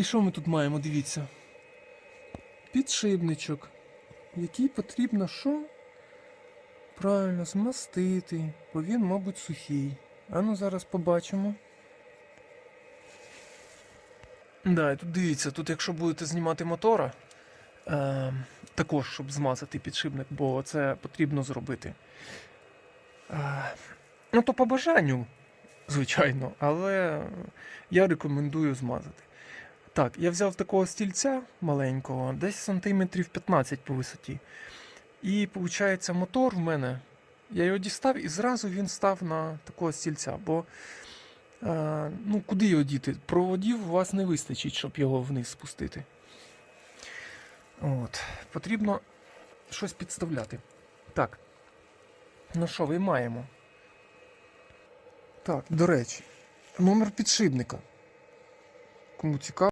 І що ми тут маємо? Дивіться. Підшипничок, який потрібно що? Правильно, змастити, бо він, мабуть, сухий. А ну зараз побачимо. Да, і тут дивіться, тут якщо будете знімати мотора, е, також щоб змазати підшипник, бо це потрібно зробити. Е, ну, то по бажанню, звичайно, але я рекомендую змазати. Так, я взяв такого стільця маленького, десь сантиметрів 15 по висоті. І виходить, мотор в мене. Я його дістав і зразу він став на такого стільця. Бо е, ну, куди його діти? Проводів у вас не вистачить, щоб його вниз спустити. От. Потрібно щось підставляти. Так. Ну що, виймаємо. Так, до речі, номер підшипника. Кому цікаво.